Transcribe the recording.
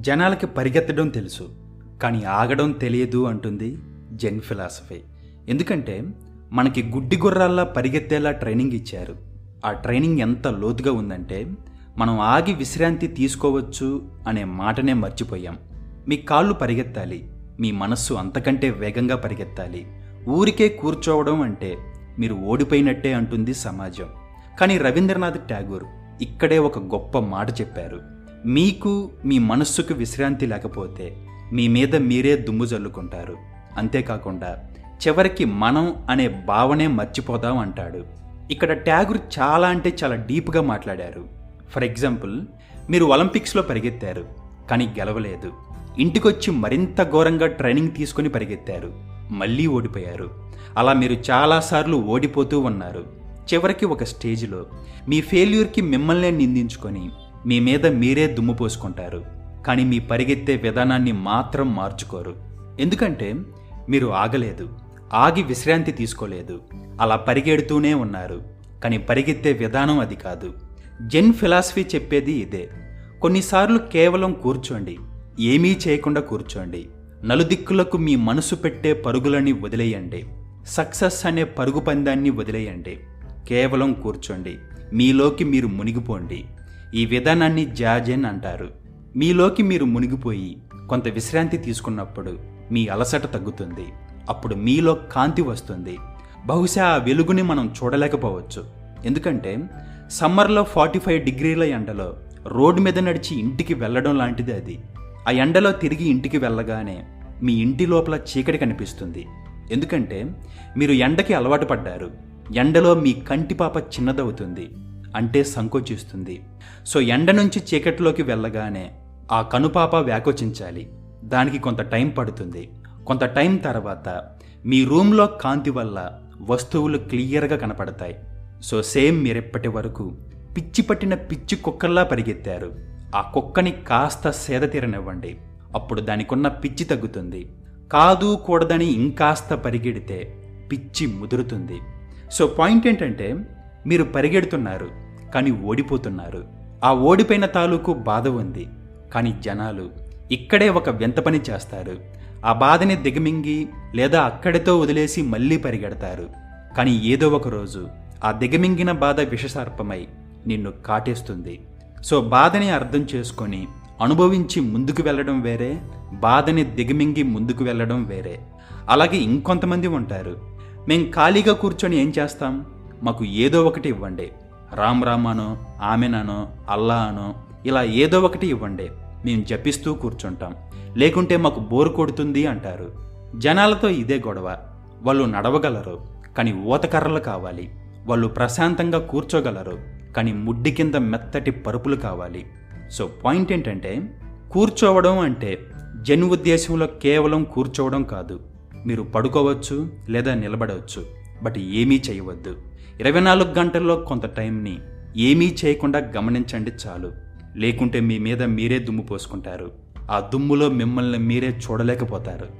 జనాలకి పరిగెత్తడం తెలుసు కానీ ఆగడం తెలియదు అంటుంది జెన్ ఫిలాసఫీ. ఎందుకంటే మనకి గుడ్డి గుర్రాల్లా పరిగెత్తేలా ట్రైనింగ్ ఇచ్చారు. ఆ ట్రైనింగ్ ఎంత లోతుగా ఉందంటే మనం ఆగి విశ్రాంతి తీసుకోవచ్చు అనే మాటనే మర్చిపోయాం. మీ కాళ్ళు పరిగెత్తాలి మీ మనస్సు అంతకంటే వేగంగా పరిగెత్తాలి. ఊరికే కూర్చోవడం అంటే మీరు ఓడిపోయినట్టే అంటుంది సమాజం. కానీ రవీంద్రనాథ్ ట్యాగూర్ ఇక్కడే ఒక గొప్ప మాట చెప్పారు. మీకు మీ మనస్సుకు విశ్రాంతి లేకపోతే మీ మీద మీరే దుమ్ము జల్లుకుంటారు. అంతేకాకుండా చివరికి మనం అనే భావనే మర్చిపోదాం అంటాడు. ఇక్కడ ట్యాగూర్ చాలా అంటే చాలా డీప్గా మాట్లాడారు. ఫర్ ఎగ్జాంపుల్ మీరు ఒలింపిక్స్లో పరిగెత్తారు కానీ గెలవలేదు. ఇంటికొచ్చి మరింత ఘోరంగా ట్రైనింగ్ తీసుకుని పరిగెత్తారు. మళ్ళీ ఓడిపోయారు. అలా మీరు చాలాసార్లు ఓడిపోతూ ఉన్నారు. చివరికి ఒక స్టేజ్లో మీ ఫెయిల్యూర్కి మిమ్మల్నే నిందించుకొని మీ మీద మీరే దుమ్ము పోసుకుంటారు కానీ మీ పరిగెత్తే విధానాన్ని మాత్రం మార్చుకోరు. ఎందుకంటే మీరు ఆగలేదు ఆగి విశ్రాంతి తీసుకోలేదు అలా పరిగెడుతూనే ఉన్నారు. కానీ పరిగెత్తే విధానం అది కాదు. జెన్ ఫిలాసఫీ చెప్పేది ఇదే. కొన్నిసార్లు కేవలం కూర్చోండి ఏమీ చేయకుండా కూర్చోండి. నలుదిక్కులకు మీ మనసు పెట్టే పరుగులని వదిలేయండి. సక్సెస్ అనే పరుగు పందాన్ని వదిలేయండి. కేవలం కూర్చోండి. మీలోకి మీరు మునిగిపోండి. ఈ విధానాన్ని జాజెన్ అంటారు. మీలోకి మీరు మునిగిపోయి కొంత విశ్రాంతి తీసుకున్నప్పుడు మీ అలసట తగ్గుతుంది. అప్పుడు మీలో కాంతి వస్తుంది. బహుశా ఆ వెలుగుని మనం చూడలేకపోవచ్చు. ఎందుకంటే సమ్మర్లో ఫార్టీ ఫైవ్ డిగ్రీల ఎండలో రోడ్డు మీద నడిచి ఇంటికి వెళ్ళడం లాంటిది అది. ఆ ఎండలో తిరిగి ఇంటికి వెళ్ళగానే మీ ఇంటి లోపల చీకటి కనిపిస్తుంది. ఎందుకంటే మీరు ఎండకి అలవాటు పడ్డారు. ఎండలో మీ కంటిపాప చిన్నదవుతుంది. అంటే సంకోచిస్తుంది. సో ఎండ నుంచి చీకటిలోకి వెళ్ళగానే ఆ కనుపాప వ్యాకోచించాలి. దానికి కొంత టైం పడుతుంది. కొంత టైం తర్వాత మీ రూమ్లో కాంతి వల్ల వస్తువులు క్లియర్గా కనపడతాయి. సో సేమ్ మీరెప్పటి వరకు పిచ్చి పట్టిన పిచ్చి కుక్కల్లా పరిగెత్తారు. ఆ కుక్కని కాస్త సేద తీరనివ్వండి. అప్పుడు దానికున్న పిచ్చి తగ్గుతుంది. కాదు కూడదని ఇంకాస్త పరిగెడితే పిచ్చి ముదురుతుంది. సో పాయింట్ ఏంటంటే మీరు పరిగెడుతున్నారు కానీ ఓడిపోతున్నారు. ఆ ఓడిపోయిన తాలూకు బాధ ఉంది కానీ జనాలు ఇక్కడే ఒక వింత పని చేస్తారు. ఆ బాధని దిగమింగి లేదా అక్కడితో వదిలేసి మళ్ళీ పరిగెడతారు. కానీ ఏదో ఒక రోజు ఆ దిగమింగిన బాధ విషసర్పమై నిన్ను కాటేస్తుంది. సో బాధని అర్థం చేసుకొని అనుభవించి ముందుకు వెళ్ళడం వేరే బాధని దిగమింగి ముందుకు వెళ్ళడం వేరే. అలాగే ఇంకొంతమంది ఉంటారు. మేం ఖాళీగా కూర్చొని ఏం చేస్తాం? మాకు ఏదో ఒకటి ఇవ్వండి. రామ్ రామ్ అనో ఆమెననో అల్లా అనో ఇలా ఏదో ఒకటి ఇవ్వండి. మేము జపిస్తూ కూర్చుంటాం. లేకుంటే మాకు బోరు కొడుతుంది అంటారు. జనాలతో ఇదే గొడవ. వాళ్ళు నడవగలరు కానీ ఊతకర్రలు కావాలి. వాళ్ళు ప్రశాంతంగా కూర్చోగలరు కానీ ముడ్డి కింద మెత్తటి పరుపులు కావాలి. సో పాయింట్ ఏంటంటే కూర్చోవడం అంటే జన్ ఉద్దేశంలో కేవలం కూర్చోవడం కాదు. మీరు పడుకోవచ్చు లేదా నిలబడవచ్చు. బట్ ఏమీ చేయవద్దు. ఇరవై నాలుగు గంటల్లో కొంత టైంని ఏమీ చేయకుండా గమనించండి చాలు. లేకుంటే మీ మీద మీరే దుమ్ము పోసుకుంటారు. ఆ దుమ్ములో మిమ్మల్ని మీరే చూడలేకపోతారు.